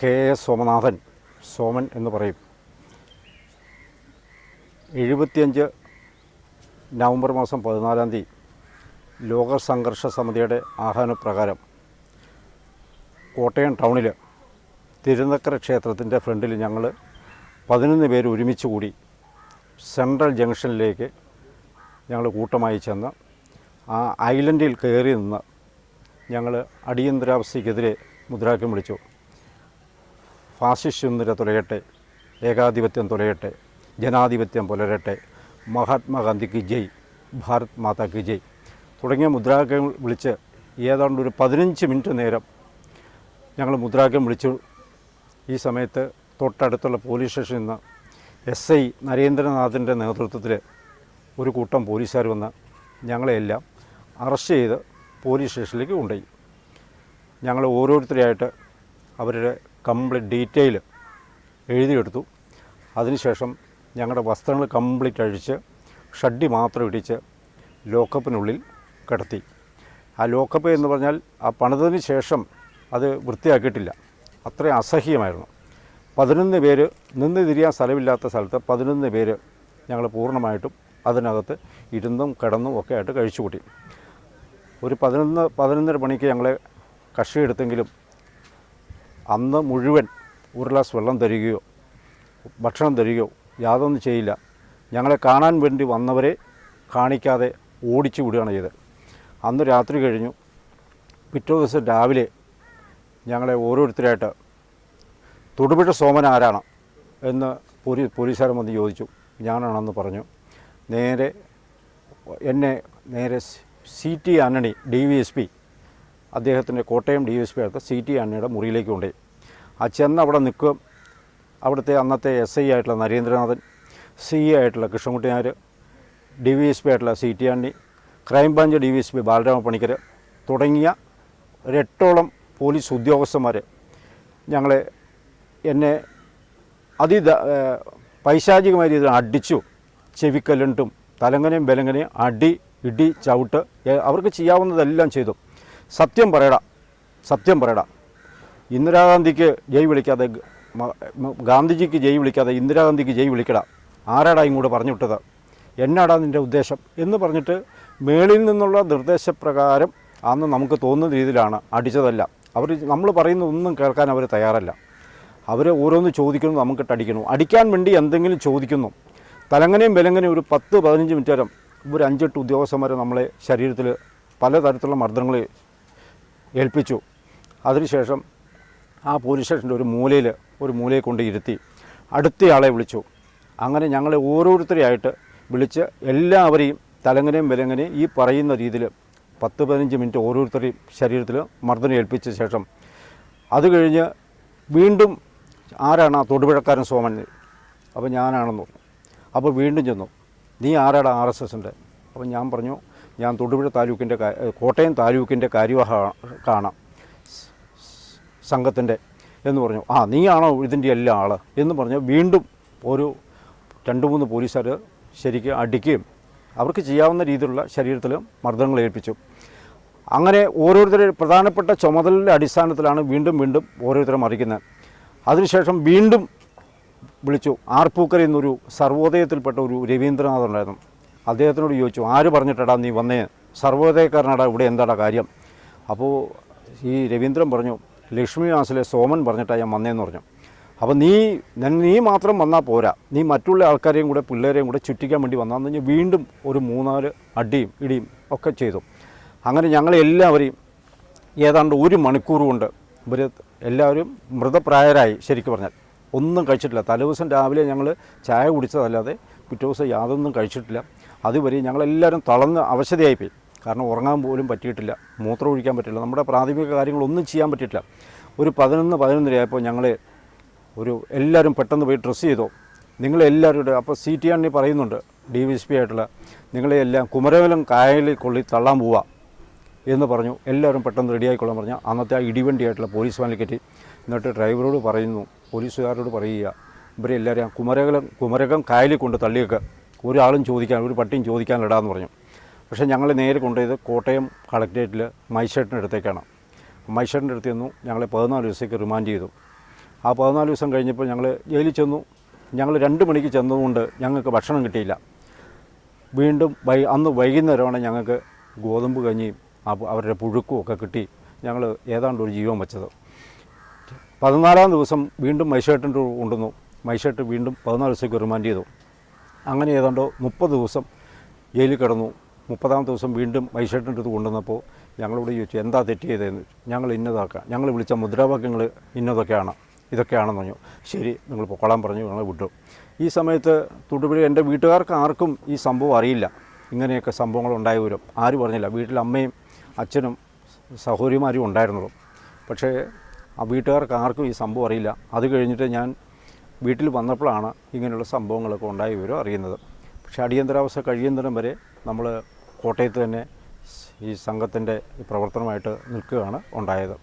K S Somanathan Soman എന്ന് പറയും. എഴുപത്തിയഞ്ച് നവംബർ മാസം പതിനാലാം തീയതി ലോക സംഘർഷ സമിതിയുടെ ആഹ്വാനപ്രകാരം കോട്ടയം ടൗണിൽ തിരുനക്കര ക്ഷേത്രത്തിന്റെ ഫ്രണ്ടിൽ ഞങ്ങൾ പതിനൊന്ന് പേര് ഒരുമിച്ച് കൂടി സെൻട്രൽ ജംഗ്ഷനിലേക്ക് ഞങ്ങൾ കൂട്ടമായി ചെന്ന് ആ ഐലൻഡിൽ കയറി നിന്ന് ഞങ്ങൾ അടിയന്തരാവസ്ഥയ്ക്കെതിരെ മുദ്രാവാക്യം വിളിച്ചു. ഫാസിസ്റ്റ് തുലയട്ടെ ഏകാധിപത്യം തുലയട്ടെ ജനാധിപത്യം പുലരട്ടെ മഹാത്മാഗാന്ധിക്ക് ജയ് ഭാരത് മാതാക്ക് ജയ്. തുടങ്ങിയ മുദ്രാവാക്യങ്ങൾ വിളിച്ച് ഏതാണ്ട് ഒരു പതിനഞ്ച് മിനിറ്റ് നേരം ഞങ്ങൾ മുദ്രാവാക്യം വിളിച്ചു. ഈ സമയത്ത് തൊട്ടടുത്തുള്ള പോലീസ് സ്റ്റേഷനിൽ നിന്ന് എസ് ഐ നരേന്ദ്രനാഥിന്റെ നേതൃത്വത്തിൽ ഒരു കൂട്ടം പോലീസുകാർ വന്ന് ഞങ്ങളെയെല്ലാം അറസ്റ്റ് ചെയ്ത് പോലീസ് സ്റ്റേഷനിലേക്ക് കൊണ്ടുപോയി. ഞങ്ങൾ ഓരോരുത്തരെയായിട്ട് അവരുടെ കംപ്ലീറ്റ് ഡീറ്റെയിൽ എഴുതിയെടുത്തു അതിനുശേഷം ഞങ്ങളുടെ വസ്ത്രങ്ങൾ കംപ്ലീറ്റ് അഴിച്ച് ഷഡ്ഡി മാത്രം ഇടിച്ച് ലോക്കപ്പിനുള്ളിൽ കിടത്തി. ആ ലോക്കപ്പ് എന്ന് പറഞ്ഞാൽ ആ പണിതതിന് ശേഷം അത് വൃത്തിയാക്കിയിട്ടില്ല. അത്രയും അസഹ്യമായിരുന്നു. പതിനൊന്ന് പേര് നിന്ന് തിരിയാൻ സ്ഥലമില്ലാത്ത സ്ഥലത്ത് പതിനൊന്ന് പേര് ഞങ്ങൾ പൂർണമായിട്ടും അതിനകത്ത് ഇരുന്നും കിടന്നും ഒക്കെ ആയിട്ട് കഴിച്ചു കൂട്ടി ഒരു പതിനൊന്ന് പതിനൊന്നര മണിക്ക് ഞങ്ങളെ കഷിയെടുത്തെങ്കിലും അന്ന് മുഴുവൻ ഒരു ഗ്ലാസ് വെള്ളം തരികയോ ഭക്ഷണം തരികയോ യാതൊന്നും ചെയ്യില്ല. ഞങ്ങളെ കാണാൻ വേണ്ടി വന്നവരെ കാണിക്കാതെ ഓടിച്ചു വിടുകയാണ് ചെയ്തത്. അന്ന് രാത്രി കഴിഞ്ഞു. പിറ്റേ ദിവസം രാവിലെ ഞങ്ങളെ ഓരോരുത്തരായിട്ട് തൊടുപുഴ സോമൻ ആരാണ് എന്ന് പോലീ പോലീസുകാരൻ വന്ന് ചോദിച്ചു. ഞാനാണെന്ന് പറഞ്ഞു. നേരെ എന്നെ നേരെ C T Antony D V S P അദ്ദേഹത്തിന്റെ Kottayam D V S P അടുത്ത സി ടി ആന്റണിയുടെ മുറിയിലേക്ക് കൊണ്ടുപോയി. ആ ചെന്ന് അവിടെ നിൽക്കും. അവിടുത്തെ അന്നത്തെ എസ് ഐ ആയിട്ടുള്ള നരേന്ദ്രനാഥൻ സി ഐ ആയിട്ടുള്ള Krishnankutty Nair D V S P ആയിട്ടുള്ള C T Andi crime branch D V S P Balarama Panicker തുടങ്ങിയ ഒരെട്ടോളം പോലീസ് ഉദ്യോഗസ്ഥന്മാർ ഞങ്ങളെ എന്നെ അതി പൈശാചികമായ രീതിയിൽ അടിച്ചു. ചെവിക്കല്ലിട്ടും തലങ്ങനെയും ബലങ്ങനെയും അടി ഇടി ചവിട്ട് അവർക്ക് ചെയ്യാവുന്നതെല്ലാം ചെയ്തു. സത്യം പറയടാ സത്യം പറയടാ. ഇന്ദിരാഗാന്ധിക്ക് ജയ് വിളിക്കാതെ ഗാന്ധിജിക്ക് ജയ് വിളിക്കാതെ ഇന്ദിരാഗാന്ധിക്ക് ജയ് വിളിക്കടാ. ആരാടാ ഇങ്ങോട്ട് പറഞ്ഞു വിട്ടത് എന്നാടാ നിന്റെ ഉദ്ദേശം? എന്ന് പറഞ്ഞിട്ട് മേളിൽ നിന്നുള്ള നിർദ്ദേശപ്രകാരം അന്ന് നമുക്ക് തോന്നുന്ന രീതിയിലാണ് അടിച്ചതല്ല. അവർ നമ്മൾ പറയുന്ന ഒന്നും കേൾക്കാൻ അവർ തയ്യാറല്ല. അവർ ഓരോന്ന് ചോദിക്കുന്നു നമുക്കിട്ട് അടിക്കുന്നു അടിക്കാൻ വേണ്ടി എന്തെങ്കിലും ചോദിക്കുന്നു. തലങ്ങനെയും വിലങ്ങനെയും ഒരു പത്ത് പതിനഞ്ച് മിനിറ്റ് നേരം ഒരു അഞ്ചെട്ട് ഉദ്യോഗസ്ഥന്മാരെ നമ്മളെ ശരീരത്തിൽ പലതരത്തിലുള്ള മർദ്ദങ്ങൾ ഏൽപ്പിച്ചു. അതിനുശേഷം ആ പോലീസ് സ്റ്റേഷന്റെ ഒരു മൂലയിൽ ഒരു മൂലയിൽ കൊണ്ട് ഇരുത്തി അടുത്തയാളെ വിളിച്ചു. അങ്ങനെ ഞങ്ങളെ ഓരോരുത്തരെയായിട്ട് വിളിച്ച് എല്ലാവരെയും തലങ്ങനെയും വിലങ്ങനെയും ഈ പറയുന്ന രീതിയിൽ പത്ത് പതിനഞ്ച് മിനിറ്റ് ഓരോരുത്തരെയും ശരീരത്തിൽ മർദ്ദനം ഏൽപ്പിച്ച ശേഷം അത് കഴിഞ്ഞ് വീണ്ടും ആരാണ് ആ തൊടുപുഴക്കാരൻ സോമൻ? അപ്പോൾ ഞാനാണെന്ന് പറഞ്ഞു. അപ്പോൾ വീണ്ടും ചെന്നു. നീ ആരാടാ ആർ എസ് എസിന്റെ അപ്പോൾ ഞാൻ പറഞ്ഞു ഞാൻ തൊടുപുഴ താലൂക്കിന്റെ കോട്ടയം താലൂക്കിന്റെ കാര്യവാഹ കാണാം. സംഘത്തിന്റെ എന്ന് പറഞ്ഞു ആ നീയാണോ ഇതിന്റെ എല്ലാ ആൾ എന്ന് പറഞ്ഞ് വീണ്ടും ഒരു രണ്ട് മൂന്ന് പോലീസുകാർ ശരിക്കും അടിക്കുകയും അവർക്ക് ചെയ്യാവുന്ന രീതിയിലുള്ള ശരീരത്തിൽ മർദ്ദനങ്ങൾ ഏൽപ്പിച്ചു. അങ്ങനെ ഓരോരുത്തരെ പ്രധാനപ്പെട്ട ചുമതലയുടെ അടിസ്ഥാനത്തിലാണ് വീണ്ടും വീണ്ടും ഓരോരുത്തരെ മറിക്കുന്നത്. അതിനുശേഷം വീണ്ടും വിളിച്ചു ആർപ്പൂക്കര എന്നൊരു സർവോദയത്തിൽപ്പെട്ട ഒരു രവീന്ദ്രനാഥ് ഉണ്ടായിരുന്നു അദ്ദേഹത്തിനോട് ചോദിച്ചു ആര് പറഞ്ഞിട്ടടാ നീ വന്നേ? സർവോദയക്കാരനാടാ ഇവിടെ എന്താടാ കാര്യം? അപ്പോൾ ഈ രവീന്ദ്രൻ പറഞ്ഞു ലക്ഷ്മി വാസിലെ സോമൻ പറഞ്ഞിട്ടാണ് ഞാൻ വന്നേന്ന് പറഞ്ഞു. അപ്പോൾ നീ ന- മാത്രം വന്നാൽ പോരാ. നീ മറ്റുള്ള ആൾക്കാരെയും കൂടെ പിള്ളേരെയും കൂടെ ചുറ്റിക്കാൻ വേണ്ടി വന്നാന്ന് കഴിഞ്ഞാൽ വീണ്ടും ഒരു മൂന്നാൽ അടിയും ഇടിയും ഒക്കെ ചെയ്തു. അങ്ങനെ ഞങ്ങളെല്ലാവരെയും ഏതാണ്ട് ഒരു മണിക്കൂർ കൊണ്ട് ഇവർ എല്ലാവരും മൃതപ്രായരായി ശരിക്കും പറഞ്ഞാൽ. ഒന്നും കഴിച്ചിട്ടില്ല. തലേദിവസം രാവിലെ ഞങ്ങൾ ചായ കുടിച്ചതല്ലാതെ പിറ്റേ ദിവസം യാതൊന്നും കഴിച്ചിട്ടില്ല. അതുവരെ ഞങ്ങളെല്ലാവരും തളർന്ന് അവശതയായിപ്പോയി കാരണം ഉറങ്ങാൻ പോലും പറ്റിയിട്ടില്ല. മൂത്രം ഒഴിക്കാൻ പറ്റില്ല. നമ്മുടെ പ്രാഥമിക കാര്യങ്ങളൊന്നും ചെയ്യാൻ പറ്റിയിട്ടില്ല. ഒരു പതിനൊന്ന് പതിനൊന്നരയായപ്പോൾ ഞങ്ങൾ ഒരു എല്ലാവരും പെട്ടെന്ന് പോയി ഡ്രസ്സ് ചെയ്തോ. നിങ്ങളെല്ലാവരും അപ്പോൾ സി ടി ആണി പറയുന്നുണ്ട് ഡി വി എസ് പി ആയിട്ടുള്ള നിങ്ങളെല്ലാം കുമരവലം കായലിൽ കൊള്ളി തള്ളാൻ പോവാ എന്ന് പറഞ്ഞു. എല്ലാവരും പെട്ടെന്ന് റെഡിയായിക്കൊള്ളാൻ പറഞ്ഞു. അന്നത്തെ ആ ഇടിവണ്ടിയായിട്ടുള്ള പോലീസ് വാനിൽ കയറ്റി. എന്നിട്ട് ഡ്രൈവറോട് പറയുന്നു പോലീസുകാരോട് പറയുക ഇവരെ എല്ലാവരും കുമരകലം കുമരകം കായലിൽ കൊണ്ട് തള്ളിയേക്ക്. ഒരാളും ചോദിക്കാൻ ഒരു പട്ടിയും ചോദിക്കാനിടാന്ന് പറഞ്ഞു. പക്ഷേ ഞങ്ങൾ നേരെ കൊണ്ടുപോയത് കോട്ടയം കളക്ടറേറ്റിൽ മൈഷേട്ടിന്റെ അടുത്തേക്കാണ്. മൈഷേട്ടിന്റെ അടുത്ത് നിന്നു ഞങ്ങളെ പതിനാല് ദിവസത്തേക്ക് റിമാൻഡ് ചെയ്തു. ആ പതിനാല് ദിവസം കഴിഞ്ഞപ്പോൾ ഞങ്ങൾ ജയിലിൽ ചെന്നു. ഞങ്ങൾ രണ്ട് മണിക്ക് ചെന്നതുകൊണ്ട് ഞങ്ങൾക്ക് ഭക്ഷണം കിട്ടിയില്ല. വീണ്ടും വൈ അന്ന് വൈകുന്നേരമാണ് ഞങ്ങൾക്ക് ഗോതമ്പ് കഞ്ഞിയും അവരുടെ പുഴുക്കും ഒക്കെ കിട്ടി ഞങ്ങൾ ഏതാണ്ട് ഒരു ജീവൻ വെച്ചത്. പതിനാലാം ദിവസം വീണ്ടും മൈഷേട്ടിന്റെ കൊണ്ടുവന്നു. മൈഷേട്ട് വീണ്ടും പതിനാല് ദിവസത്തേക്ക് റിമാൻഡ് ചെയ്തു. അങ്ങനെ ഏതാണ്ട് മുപ്പത് ദിവസം ജയിലിൽ കിടന്നു. മുപ്പതാം ദിവസം വീണ്ടും മൈഷേട്ടിന്റെ അടുത്ത് കൊണ്ടുവന്നപ്പോൾ ഞങ്ങളോട് ചോദിച്ചു എന്താ തെറ്റ് ചെയ്തതെന്ന്? ഞങ്ങൾ ഇന്നതാക്കാം. ഞങ്ങൾ വിളിച്ച മുദ്രാവാക്യങ്ങൾ ഇന്നതൊക്കെയാണ്. ഇതൊക്കെയാണെന്ന് പറഞ്ഞു. ശരി നിങ്ങൾ പൊക്കോളാൻ പറഞ്ഞു. ഞങ്ങൾ വിട്ടു. ഈ സമയത്ത് തൊടുപുഴ എന്റെ വീട്ടുകാർക്ക് ആർക്കും ഈ സംഭവം അറിയില്ല. ഇങ്ങനെയൊക്കെ സംഭവങ്ങൾ ഉണ്ടായി വരും. ആരും പറഞ്ഞില്ല വീട്ടിൽ അമ്മയും അച്ഛനും സഹോദരിമാരും ഉണ്ടായിരുന്നുള്ളൂ. പക്ഷേ ആ വീട്ടുകാർക്ക് ആർക്കും ഈ സംഭവം അറിയില്ല. അത് കഴിഞ്ഞിട്ട് ഞാൻ വീട്ടിൽ വന്നപ്പോഴാണ് ഇങ്ങനെയുള്ള സംഭവങ്ങളൊക്കെ ഉണ്ടായി വരും അറിയുന്നത്. പക്ഷേ അടിയന്തരാവസ്ഥ കഴിയുന്നിടം വരെ നമ്മൾ കോട്ടയത്ത് തന്നെ ഈ സംഘത്തിന്റെ പ്രവർത്തനമായിട്ട് നിൽക്കുകയാണ് ഉണ്ടായത്.